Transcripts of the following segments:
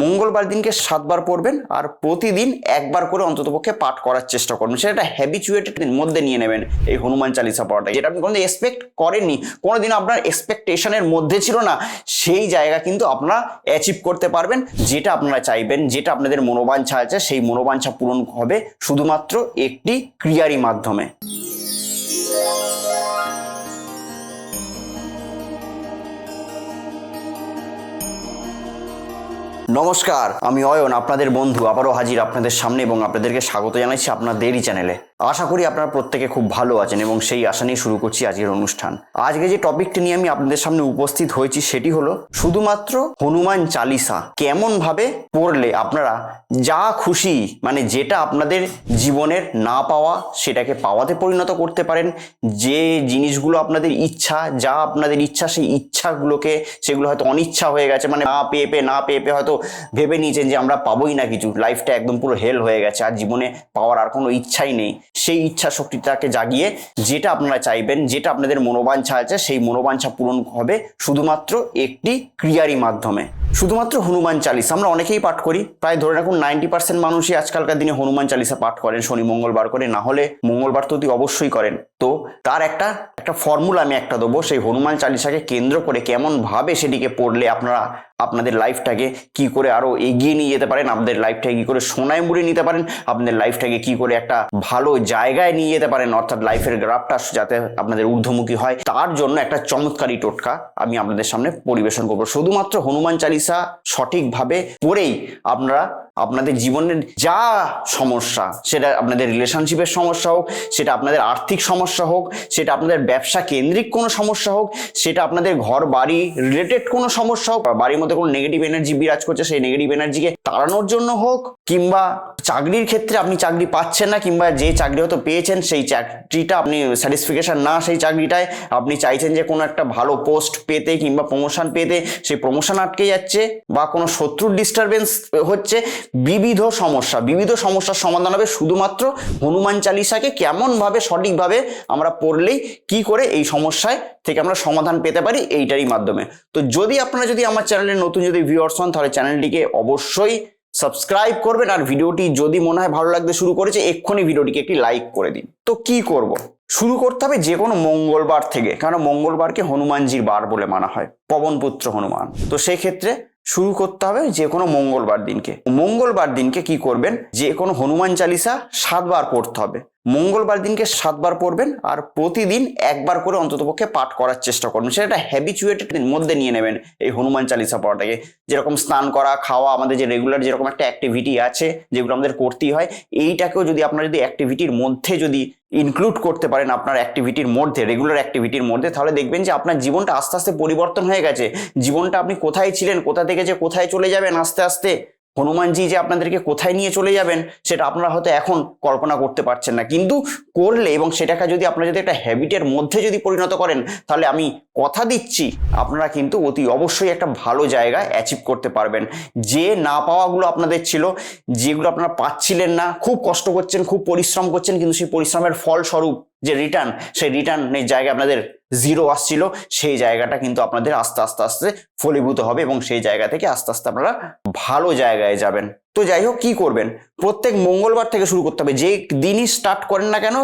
মঙ্গলবার দিনকে সাতবার পড়বেন আর প্রতিদিন একবার করে অন্ততপক্ষে পাঠ করার চেষ্টা করবেন। সেটা একটা হ্যাবিচুয়েটেড মধ্যে নিয়ে নেবেন এই হনুমান চালিসা পড়াটা। যেটা আপনি কোনোদিন এক্সপেক্ট করেননি কোনোদিন আপনার এক্সপেকটেশনের মধ্যে ছিল না, সেই জায়গা কিন্তু আপনারা অ্যাচিভ করতে পারবেন। যেটা আপনারা চাইবেন, যেটা আপনাদের মনোবাঞ্ছা আছে, সেই মনোবাঞ্ছা পূরণ হবে শুধুমাত্র একটি ক্রিয়ারই মাধ্যমে। নমস্কার, আমি অয়ন, আপনাদের বন্ধু, আবারও হাজির আপনাদের সামনে এবং আপনাদেরকে স্বাগত জানাচ্ছি আপনাদেরই চ্যানেলে। আশা করি আপনারা প্রত্যেকে খুব ভালো আছেন এবং সেই আশা নিয়ে শুরু করছি আজকের অনুষ্ঠান। আজকে যে টপিকটি নিয়ে আমি আপনাদের সামনে উপস্থিত হয়েছি সেটি হলো, শুধুমাত্র হনুমান চালিসা কেমন ভাবে পড়লে আপনারা যা খুশি মানে যেটা আপনাদের জীবনের না পাওয়া সেটাকে পাওয়াতে পরিণত করতে পারেন, যে জিনিসগুলো আপনাদের ইচ্ছা, যা আপনাদের ইচ্ছা সেই ইচ্ছাগুলোকে, সেগুলো হয়তো অনিচ্ছা হয়ে গেছে মানে না পেয়ে পেয়ে, না পেয়ে পেয়ে হয়তো ভেবে নিয়েছেন যে আমরা পাবোই না কিছু লাইফটা একদম পুরো হেল হয়ে গেছে, আর জীবনে পাওয়ার আর কোনো ইচ্ছাই নেই। সেই ইচ্ছা শক্তিটাকে জাগিয়ে যেটা আপনারা চাইবেন, যেটা আপনাদের মনোবাঞ্ছা আছে, সেই মনোবাঞ্ছা পূরণ হবে শুধুমাত্র একটি ক্রিয়ারই মাধ্যমে। শুধুমাত্র হনুমান চালিসা, আমরা অনেকেই পাঠ করি। প্রায় ধরে রাখুন নাইনটি পার্সেন্ট মানুষই আজকালকার দিনে হনুমান চালিসা পাঠ করেন, শনি মঙ্গলবার করে, না হলে মঙ্গলবার তো অবশ্যই করেন। তো তার একটা একটা ফর্মুলা আমি একটা দেবো, সেই হনুমান চালিসাকে কেন্দ্র করে কেমন ভাবে সেটিকে পড়লে আপনারা আপনাদের লাইফটাকে কি করে আরও এগিয়ে নিয়ে যেতে পারেন, আপনাদের লাইফটাকে কি করে সোনায় মুড়ে নিতে পারেন, আপনাদের লাইফটাকে কি করে একটা ভালো জায়গায় নিয়ে যেতে পারেন, অর্থাৎ লাইফের গ্রাফটা যাতে আপনাদের ঊর্ধ্বমুখী হয়, তার জন্য একটা চমৎকারী টোটকা আমি আপনাদের সামনে পরিবেশন করব। শুধুমাত্র হনুমান চালিসা সঠিকভাবে পড়েই আপনারা আপনাদের জীবনের যা সমস্যা, সেটা আপনাদের রিলেশনশিপের সমস্যা হোক, সেটা আপনাদের আর্থিক সমস্যা হোক, সেটা আপনাদের ব্যবসা কেন্দ্রিক কোনো সমস্যা হোক, সেটা আপনাদের ঘর বাড়ি রিলেটেড কোনো সমস্যা হোক বাড়ির মধ্যে কোনো নেগেটিভ এনার্জি বিরাজ করছে, সেই নেগেটিভ এনার্জিকে তাড়ানোর জন্য হোক, কিংবা চাকরির ক্ষেত্রে আপনি চাকরি পাচ্ছেন না, কিংবা যে চাকরি হয়তো পেয়েছেন, সেই চাকরিটা আপনি স্যাটিসফিকেশন না, সেই চাকরিটায় আপনি চাইছেন যে কোনো একটা ভালো পোস্ট পেতে, কিংবা প্রমোশন পেতে, সেই প্রমোশন আটকে যাচ্ছে, বা কোনো শত্রুর ডিস্টারবেন্স হচ্ছে বিবিধ সমস্যা, বিবিধ সমস্যার সমাধান হবে শুধুমাত্র হনুমান চালিসাকে কেমনভাবে, সঠিকভাবে আমরা পড়লেই কি করে এই সমস্যায় থেকে আমরা সমাধান পেতে পারি এইটারই মাধ্যমে। তো যদি আপনারা যদি আমার চ্যানেলে নতুন যদি ভিউয়ার্স হন, তাহলে চ্যানেলটিকে অবশ্যই সাবস্ক্রাইব করবেন আর ভিডিওটি যদি মনে হয় ভালো লাগতে শুরু করেছে, এক্ষুনি ভিডিওটিকে একটি লাইক করে দিন। তো কি করব? শুরু করতে হবে যে কোনো মঙ্গলবার থেকে কারণ মঙ্গলবারকে হনুমানজির বার বলে মানা হয়, পবনপুত্র হনুমান। তো সেই ক্ষেত্রে শুরু করতে হবে যে কোনো মঙ্গলবার দিনকে। মঙ্গলবার দিনকে কি করবেন? যে কোনো হনুমান চালিসা সাতবার পড়তে হবে। মঙ্গলবার দিনকে সাতবার পড়বেন আর প্রতিদিন একবার করে অন্ততপক্ষে পাঠ করার চেষ্টা করবেন সেটা একটা হ্যাবিচুয়েটেড মধ্যে নিয়ে নেবেন এই হনুমান চালিসা পড়াটাকে। যেরকম স্নান করা, খাওয়া, আমাদের যে রেগুলার যেরকম একটা অ্যাক্টিভিটি আছে যেগুলো আমাদের করতেই হয়, এইটাকেও যদি আপনারা যদি অ্যাক্টিভিটির মধ্যে যদি ইনক্লুড করতে পারেন আপনার অ্যাক্টিভিটির মধ্যে রেগুলার অ্যাক্টিভিটির মধ্যে, তাহলে দেখবেন যে আপনার জীবনটা আস্তে আস্তে পরিবর্তন হয়ে গেছে। জীবনটা আপনি কোথায় ছিলেন, কোথা থেকে যে কোথায় চলে যাবেন আস্তে আস্তে হনুমানজি যে আপনাদেরকে কোথায় নিয়ে চলে যাবেন, সেটা আপনারা হয়তো এখন কল্পনা করতে পারছেন না। কিন্তু করলে এবং সেটাকে যদি আপনারা যদি একটা হ্যাবিটের মধ্যে যদি পরিণত করেন, তাহলে আমি কথা দিচ্ছি, আপনারা কিন্তু অতি অবশ্যই একটা ভালো জায়গায় অ্যাচিভ করতে পারবেন। যে না পাওয়াগুলো আপনাদের ছিল, যেগুলো আপনারা পাচ্ছিলেন না, খুব কষ্ট করছেন, খুব পরিশ্রম করছেন, কিন্তু সেই পরিশ্রমের ফলস্বরূপ যে রিটার্ন সেই রিটার্নের জায়গায় আপনাদের জিরো আসছিল, সেই জায়গাটা কিন্তু আপনাদের আস্তে আস্তে আস্তে ফলীভূত হবে এবং সেই জায়গা থেকে আস্তে আস্তে আপনারা ভালো জায়গায় যাবেন। তো যাই হোক, কী করবেন? প্রত্যেক মঙ্গলবার থেকে শুরু করতে হবে। যে দিনই স্টার্ট করেন না কেন,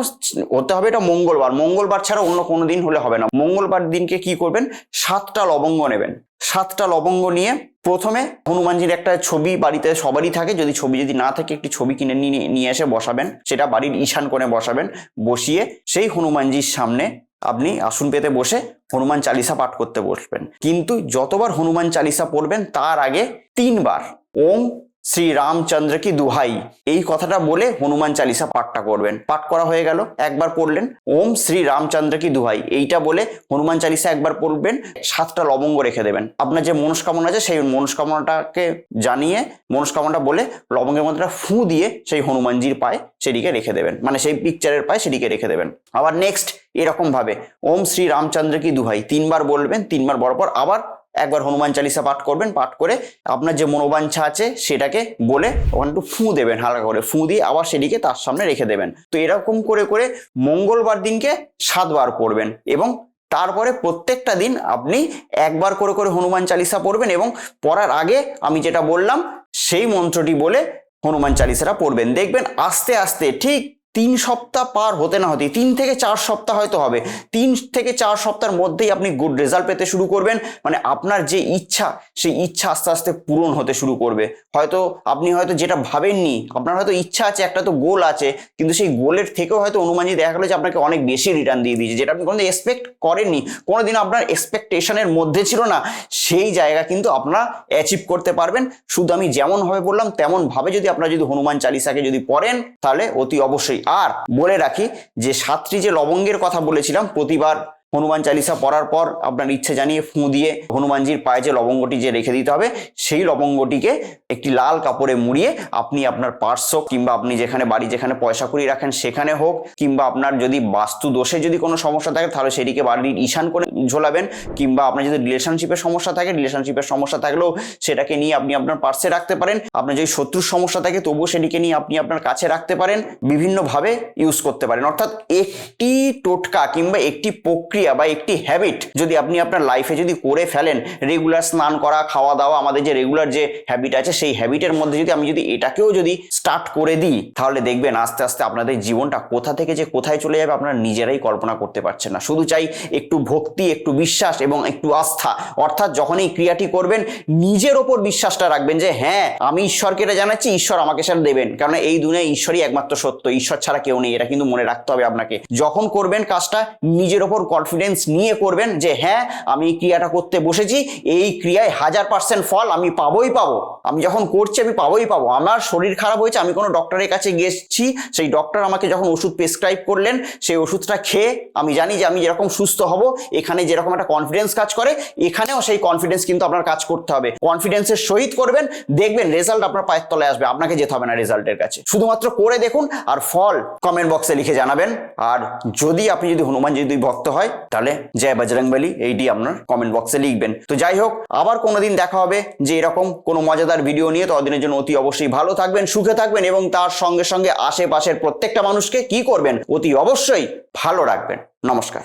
হতে হবে এটা মঙ্গলবার। মঙ্গলবার ছাড়া অন্য কোনো দিন হলে হবে না। মঙ্গলবার দিনকে কি করবেন? সাতটা লবঙ্গ নেবেন। সাতটা লবঙ্গ নিয়ে প্রথমে হনুমানজির একটা ছবি বাড়িতে সবারই থাকে। যদি ছবি যদি না থাকে, একটি ছবি কিনে নিয়ে এসে বসাবেন। সেটা বাড়ির ঈশান কোণে বসাবেন। বসিয়ে সেই হনুমানজির সামনে আপনি আসন পেতে বসে হনুমান চালিসা পাঠ করতে বসবেন। কিন্তু যতবার হনুমান চালিসা পড়বেন, তার আগে তিনবার ওম শ্রী রামচন্দ্র কি দুহাই এই কথাটা বলে হনুমান চালিসা পাঠটা করবেন। পাঠ করা হয়ে গেল, একবার পড়লেন, ওম শ্রী রামচন্দ্র কি দুহাই এইটা বলে হনুমান চালিসা একবার পড়বেন, সাতটা লবঙ্গ রেখে দেবেন। আপনার যে মনস্কামনা আছে, সেই মনস্কামনাটাকে জানিয়ে, মনস্কামনাটা বলে লবঙ্গের মধ্যে ফু দিয়ে সেই হনুমানজির পায়ে সেটিকে রেখে দেবেন। মানে সেই পিকচারের পায়ে সেটিকে রেখে দেবেন। আবার নেক্সট এরকম ভাবে ওম শ্রী রামচন্দ্র কি দুহাই? তিনবার বলবেন, তিনবার বড় পর আবার একবার হনুমান চালিসা পাঠ করবেন, পাঠ করে আপনার যে মনোবাঞ্ছা আছে সেটাকে বলে ওখানে একটু ফুঁ দেবেন, হালকা করে ফুঁ দিয়ে আবার সেটিকে তার সামনে রেখে দেবেন। তো এরকম করে করে মঙ্গলবার দিনকে সাতবার পড়বেন এবং তারপরে প্রত্যেকটা দিন আপনি একবার করে করে হনুমান চালিসা পড়বেন এবং পড়ার আগে আমি যেটা বললাম, সেই মন্ত্রটি বলে হনুমান চালিসারা পড়বেন। দেখবেন আস্তে আস্তে ঠিক তিন সপ্তাহ পার হতে না হতে তিন থেকে চার সপ্তাহ হয়তো হবে। তিন থেকে চার সপ্তাহের মধ্যেই আপনি গুড রেজাল্ট পেতে শুরু করবেন। মানে আপনার যে ইচ্ছা, সেই ইচ্ছা আস্তে আস্তে পূরণ হতে শুরু করবে। হয়তো আপনি হয়তো যেটা ভাবেননি, আপনার হয়তো ইচ্ছা আছে, একটা তো গোল আছে, কিন্তু সেই গোলের থেকেও হয়তো অনুমানজি দেখা গেলো যে আপনাকে অনেক বেশি রিটার্ন দিয়ে দিয়েছে, যেটা আপনি কোনোদিন এক্সপেক্ট করেননি। কোনোদিন আপনার এক্সপেকটেশনের মধ্যে ছিল না, সেই জায়গা কিন্তু আপনারা অ্যাচিভ করতে পারবেন। শুধু আমি যেমনভাবে বললাম, তেমনভাবে যদি আপনারা যদি হনুমান চালিসাকে যদি পড়েন, তাহলে অতি অবশ্যই আর বলে রাখি যে সাতটি যে লবঙ্গের কথা বলেছিলাম, প্রতিবার হনুমান চালিসা পড়ার পর আপনার ইচ্ছে জানিয়ে ফুঁ দিয়ে হনুমানজির পায়ে যে লবঙ্গটি যে রেখে দিতে হবে, সেই লবঙ্গটিকে একটি লাল কাপড়ে মুড়িয়ে আপনি আপনার পার্শ্ব কিংবা আপনি যেখানে বাড়ি যেখানে পয়সা করি রাখেন সেখানে হোক, কিংবা আপনার যদি বাস্তু দোষে যদি কোনো সমস্যা থাকে, তাহলে সেটিকে বাড়ির ঈশান করে ঝোলাবেন কিংবা আপনার যদি রিলেশনশিপের সমস্যা থাকে রিলেশনশিপের সমস্যা থাকলেও সেটাকে নিয়ে আপনি আপনার পার্সে রাখতে পারেন। আপনার যদি শত্রুর সমস্যা থাকে, তবুও সেটিকে নিয়ে আপনি আপনার কাছে রাখতে পারেন, বিভিন্নভাবে ইউজ করতে পারেন। অর্থাৎ একটি টোটকা কিংবা একটি প্রক্রিয়া বা একটি হ্যাবিট যদি আপনি আপনার লাইফে যদি করে ফেলেন রেগুলার স্নান করা খাওয়া দাওয়া আমাদের যে রেগুলার যে হ্যাবিট আছে, সেই হ্যাবিটের মধ্যে যদি আমি যদি এটাকেও যদি স্টার্ট করে দিই, তাহলে দেখবেন আস্তে আস্তে আপনাদের জীবনটা কোথা থেকে যে কোথায় চলে যাবে, আপনারা নিজেরাই কল্পনা করতে পারছেন না। শুধু চাই একটু ভক্তি একটু বিশ্বাস এবং একটু আস্থা। অর্থাৎ যখন এই ক্রিয়াটি করবেন, নিজের ওপর বিশ্বাসটা রাখবেন যে হ্যাঁ আমি ঈশ্বরকে এটা জানাচ্ছি, ঈশ্বর আমাকে সেটা দেবেন। কারণ এই দুনিয়ায় ঈশ্বরই একমাত্র সত্য, ঈশ্বর ছাড়া কেউ নেই, এটা কিন্তু মনে রাখতে হবে আপনাকে। যখন করবেন কাজটা, নিজের ওপর কনফিডেন্স নিয়ে করবেন যে হ্যাঁ আমি এই ক্রিয়াটা করতে বসেছি, এই ক্রিয়ায় হাজার পার্সেন্ট ফল আমি পাবোই পাবো। আমি যখন করছি, আমি পাবোই পাবো। আমার শরীর খারাপ হয়েছে, আমি কোনো ডক্টরের কাছে গেছি, সেই ডক্টর আমাকে যখন ওষুধ প্রেসক্রাইব করলেন, সেই ওষুধটা খেয়ে আমি জানি যে, আমি যেরকম সুস্থ হব, এখানে যেরকম একটা কনফিডেন্স কাজ করে, এখানেও সেই কনফিডেন্স কিন্তু আপনার কাজ করতে হবে। কনফিডেন্সের সহিত করবেন, দেখবেন রেজাল্ট আপনার পায়ের তলায় আসবে, আপনাকে যেতে হবে না রেজাল্টের কাছে। শুধুমাত্র করে দেখুন আর ফল কমেন্ট বক্সে লিখে জানাবেন। আর যদি আপনি যদি হনুমান যদি ভক্ত হয়, তাহলে জয় বজরংবলী এইটি আপনার কমেন্ট বক্সে লিখবেন। তো যাই হোক, আবার কোনোদিন দেখা হবে যে এরকম কোনো মজাদার ভিডিও নিয়ে। ততদিনের জন্য অতি অবশ্যই ভালো থাকবেন, সুখে থাকবেন এবং তার সঙ্গে সঙ্গে আশেপাশের প্রত্যেকটা মানুষকে কি করবেন? অতি অবশ্যই ভালো রাখবেন। নমস্কার।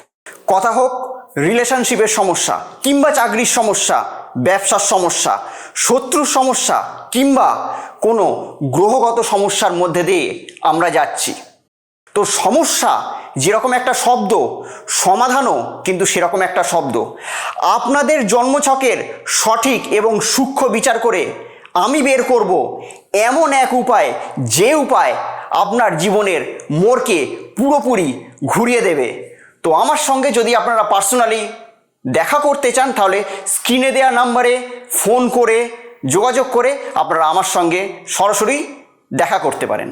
কথা হোক রিলেশনশিপের সমস্যা কিংবা চাকরির সমস্যা, ব্যবসার সমস্যা, শত্রুর সমস্যা কিংবা কোনো গ্রহগত সমস্যার মধ্যে দিয়ে আমরা যাচ্ছি। তো সমস্যা যেরকম একটা শব্দ, সমাধানও কিন্তু সেরকম একটা শব্দ। আপনাদের জন্মছকের সঠিক এবং সূক্ষ্ম বিচার করে আমি বের করব এমন এক উপায় যে উপায় আপনার জীবনের মোড়কে পুরোপুরি ঘুরিয়ে দেবে। তো আমার সঙ্গে যদি আপনারা পার্সোনালি দেখা করতে চান, তাহলে স্ক্রিনে দেওয়া নাম্বারে ফোন করে যোগাযোগ করে আপনারা আমার সঙ্গে সরাসরি দেখা করতে পারেন।